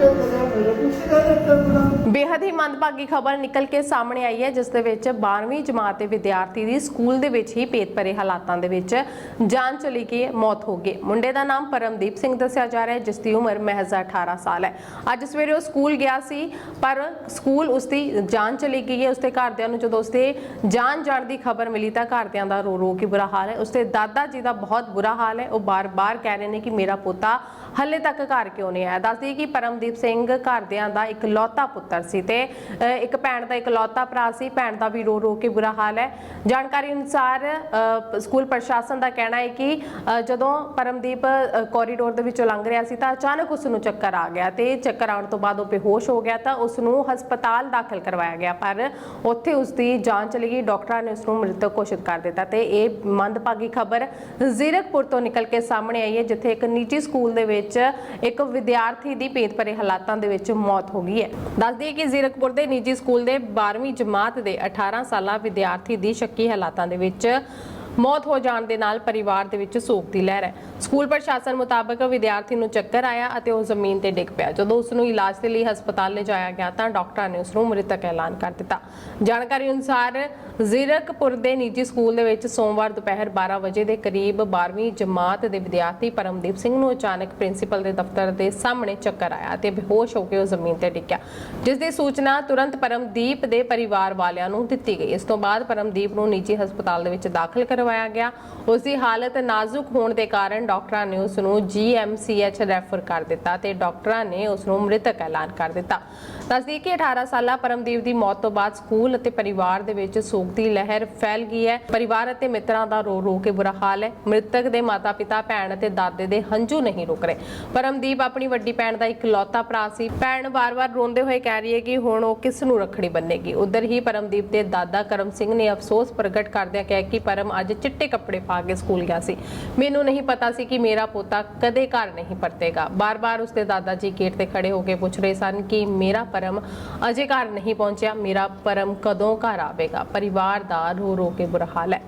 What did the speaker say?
Deus, né? ਬੇहद ਹੀ ਮੰਦਭਾਗੀ ਖਬਰ ਨਿਕਲ ਕੇ ਸਾਹਮਣੇ ਆਈ ਹੈ, ਜਿਸ ਦੇ ਵਿੱਚ 12ਵੀਂ ਜਮਾਤ ਦੇ ਵਿਦਿਆਰਥੀ ਦੀ ਸਕੂਲ ਦੇ ਵਿੱਚ ਹੀ ਭੇਤ ਭਰੇ ਹਾਲਾਤਾਂ ਦੇ ਵਿੱਚ ਜਾਨ ਚਲੀ ਗਈ, ਮੌਤ ਹੋ ਗਈ। ਮੁੰਡੇ ਦਾ ਨਾਮ ਪਰਮਦੀਪ ਸਿੰਘ ਦੱਸਿਆ ਜਾ ਰਿਹਾ ਹੈ, ਜਿਸ ਦੀ ਉਮਰ ਮਹਿਜ਼ 18 ਸਾਲ ਹੈ। ਅੱਜ ਸਵੇਰੇ ਉਹ ਸਕੂਲ ਗਿਆ ਸੀ, ਪਰ ਸਕੂਲ ਉਸ ਦੀ ਜਾਨ ਚਲੀ ਗਈ ਹੈ। ਉਸਦੇ ਘਰਦਿਆਂ ਨੂੰ ਜਦੋਂ ਉਸਦੇ ਜਾਨ ਜਾਣ ਦੀ ਖਬਰ ਮਿਲੀ ਤਾਂ ਘਰਦਿਆਂ ਦਾ ਰੋ ਰੋ ਕੇ ਬੁਰਾ ਹਾਲ ਹੈ। ਉਸਦੇ ਦਾਦਾ ਜੀ ਦਾ ਬਹੁਤ ਬੁਰਾ ਹਾਲ ਹੈ। ਉਹ ਬਾਰ-ਬਾਰ ਕਹਿ ਰਹੇ ਨੇ ਕਿ ਮੇਰਾ ਪੋਤਾ ਹੱਲੇ ਤੱਕ ਘਰ ਕਿਉਂ ਨਹੀਂ ਆਇਆ। ਦੱਸਦੀ ਕਿ ਪਰਮਦੀਪ ਸਿੰਘ ਘਰਦਿਆਂ ਦਾ ਇੱਕ ਲੌਤਾ ਪੁੱਤਰ ਸੀ ਤੇ ਇੱਕ ਭੈਣ ਦਾ ਇਕਲੌਤਾ ਭਰਾ ਸੀ। ਭੈਣ ਦਾ ਵੀ ਰੋ ਰੋ ਕੇ ਬੁਰਾ ਹਾਲ ਹੈ। ਜਾਣਕਾਰੀ ਅਨੁਸਾਰ ਸਕੂਲ ਪ੍ਰਸ਼ਾਸਨ ਦਾ ਕਹਿਣਾ ਹੈ ਕਿ ਜਦੋਂ ਪਰਮਦੀਪ ਕੋਰੀਡੋਰ ਦੇ ਵਿੱਚੋਂ ਲੰਘ ਰਿਹਾ ਸੀ ਤਾਂ ਅਚਾਨਕ ਉਸ ਨੂੰ ਚੱਕਰ ਆ ਗਿਆ ਤੇ ਚੱਕਰ ਆਉਣ ਤੋਂ ਬਾਅਦ ਉਹ ਬੇਹੋਸ਼ ਹੋ ਗਿਆ ਤਾਂ ਉਸ ਨੂੰ ਹਸਪਤਾਲ ਦਾਖਲ ਕਰਵਾਇਆ ਗਿਆ। ਪਰ ਉੱਥੇ ਉਸ ਦੀ ਜਾਨ ਚਲੀ ਗਈ ਡਾਕਟਰਾਂ ਨੇ ਉਸ ਨੂੰ ਮ੍ਰਿਤਕ ਘੋਸ਼ਿਤ ਕਰ ਦਿੱਤਾ ਤੇ ਇਹ ਮੰਦਭਾਗੀ ਖਬਰ ਜ਼ੀਰਕਪੁਰ ਤੋਂ ਨਿਕਲ ਕੇ ਸਾਹਮਣੇ ਆਈ ਹੈ, ਜਿੱਥੇ ਇੱਕ ਨਿੱਜੀ ਸਕੂਲ ਦੇ ਵਿੱਚ ਇੱਕ ਵਿਦਿਆਰਥੀ ਦੀ ਭੇਤ ਭਰੇ ਹਾਲਾਤਾਂ ਦੇ ਵਿੱਚ ਮੌਤ ਹੋ ਗਈ ਹੈ। ਦੱਸਦੀ ਹੈ ਕਿ ਜ਼ੀਰਕਪੁਰ ਦੇ ਨਿੱਜੀ ਸਕੂਲ ਦੇ 12ਵੀਂ ਜਮਾਤ ਦੇ 18 ਸਾਲਾ ਵਿਦਿਆਰਥੀ ਦੀ ਸ਼ੱਕੀ ਹਾਲਾਤਾਂ ਦੇ ਵਿੱਚ ਮੌਤ ਹੋ ਜਾਣ ਦੇ ਨਾਲ ਪਰਿਵਾਰ ਦੇ ਵਿੱਚ ਸੋਗ ਦੀ ਲਹਿਰ ਹੈ। ਸਕੂਲ ਪ੍ਰਸ਼ਾਸਨ ਮੁਤਾਬਕ ਵਿਦਿਆਰਥੀ ਨੂੰ ਚੱਕਰ ਆਇਆ ਅਤੇ ਉਹ ਜ਼ਮੀਨ ਤੇ ਡਿੱਗ ਪਿਆ। ਜਦੋਂ ਉਸ ਨੂੰ ਇਲਾਜ ਦੇ ਲਈ ਹਸਪਤਾਲ ਲਿਜਾਇਆ ਗਿਆ ਤਾਂ ਡਾਕਟਰਾਂ ਨੇ ਉਸ ਨੂੰ ਮ੍ਰਿਤਕ ਐਲਾਨ ਕਰ ਦਿੱਤਾ। ਜਾਣਕਾਰੀ ਅਨੁਸਾਰ ਜ਼ੀਰਕਪੁਰ ਦੇ ਨਿੱਜੀ ਸਕੂਲ ਦੇ ਵਿੱਚ ਸੋਮਵਾਰ ਦੁਪਹਿਰ 12 ਵਜੇ ਦੇ ਕਰੀਬ 12ਵੀਂ ਜਮਾਤ ਦੇ ਵਿਦਿਆਰਥੀ ਪਰਮਦੀਪ ਸਿੰਘ ਨੂੰ ਅਚਾਨਕ ਪ੍ਰਿੰਸੀਪਲ ਦੇ ਦਫ਼ਤਰ ਦੇ ਸਾਹਮਣੇ ਚੱਕਰ ਆਇਆ ਤੇ ਬੇਹੋਸ਼ ਹੋ ਕੇ ਉਹ ਜ਼ਮੀਨ ਤੇ ਡਿੱਗਿਆ ਜਿਸ ਦੀ ਸੂਚਨਾ ਤੁਰੰਤ ਪਰਮਦੀਪ ਦੇ ਪਰਿਵਾਰ ਵਾਲਿਆਂ ਨੂੰ ਦਿੱਤੀ ਗਈ। ਇਸ ਤੋਂ ਬਾਅਦ ਪਰਮਦੀਪ ਨੂੰ ਨਿੱਜੀ ਹਸਪਤਾਲ ਦੇ ਵਿੱਚ ਦਾਖਲ ਕਰਵਾਇਆ ਗਿਆ। ਉਸ ਦੀ ਹਾਲਤ ਨਾਜ਼ੁਕ ਹੋਣ ਦੇ ਕਾਰਨ ਡਾਕਟਰਾਂ ਨੇ ਉਸ ਨੂੰ ਜੀਐਮਸੀਐਚ ਰੈਫਰ ਕਰ ਦਿੱਤਾ ਤੇ ਡਾਕਟਰਾਂ ਨੇ ਉਸ ਨੂੰ ਮ੍ਰਿਤਕ ਐਲਾਨ ਕਰ ਦਿੱਤਾ। ਦੱਸਦੀ ਕਿ 18 ਸਾਲਾ ਪਰਮਦੀਪ ਦੀ ਮੌਤ ਤੋਂ ਬਾਅਦ ਸਕੂਲ ਅਤੇ ਪਰਿਵਾਰ ਦੇ ਵਿੱਚ ਸੋਗ ਦੀ ਲਹਿਰ ਫੈਲ ਗਈ ਹੈ। ਪਰਿਵਾਰ ਅਤੇ ਮਿੱਤਰਾਂ ਦਾ ਰੋ ਰੋ ਕੇ ਬੁਰਾ ਹਾਲ ਹੈ। ਮ੍ਰਿਤਕ ਦੇ ਮਾਤਾ-ਪਿਤਾ ਭੈਣ ਅਤੇ ਦਾਦੇ ਦੇ ਹੰਝੂ ਨਹੀਂ ਰੁਕ ਰਹੇ। ਪਰਮਦੀਪ ਆਪਣੀ ਵੱਡੀ ਭੈਣ ਦਾ ਇਕਲੌਤਾ ਭਰਾ ਸੀ। ਭੈਣ ਵਾਰ-ਵਾਰ ਰੋਂਦੇ ਹੋਏ ਕਹਿ ਰਹੀ ਹੈ ਕਿ ਹੁਣ ਉਹ ਕਿਸ ਨੂੰ ਰੱਖੜੀ ਬੰਨੇਗੀ। ਉਧਰ ਹੀ ਪਰਮਦੀਪ ਦੇ ਦਾਦਾ ਕਰਮ ਸਿੰਘ ਨੇ ਅਫਸੋਸ ਪ੍ਰਗਟ ਕਰਦਿਆਂ ਕਿਹਾ ਕਿ ਪਰਮ ਅੱਜ ਚਿੱਟੇ ਕੱਪੜੇ ਪਾ ਕੇ ਸਕੂਲ ਗਿਆ ਸੀ। ਮੈਨੂੰ ਨਹੀਂ ਪਤਾ ਸੀ ਸੀ ਕਿ ਮੇਰਾ ਪੋਤਾ ਕਦੇ ਘਰ ਨਹੀਂ ਪਰਤੇਗਾ। ਬਾਰ-ਬਾਰ ਉਸਦੇ ਦਾਦਾ ਜੀ ਗੇਟ ਤੇ ਖੜੇ ਹੋ ਕੇ ਪੁੱਛ ਰਹੇ ਸਨ ਕਿ ਮੇਰਾ ਪਰਮ ਅਜੇ ਘਰ ਨਹੀਂ ਪਹੁੰਚਿਆ। ਮੇਰਾ ਪਰਮ ਕਦੋਂ ਘਰ ਆਵੇਗਾ? ਪਰਿਵਾਰ ਦਾ ਰੋ ਰੋ ਕੇ ਬੁਰਾ ਹਾਲ ਹੈ।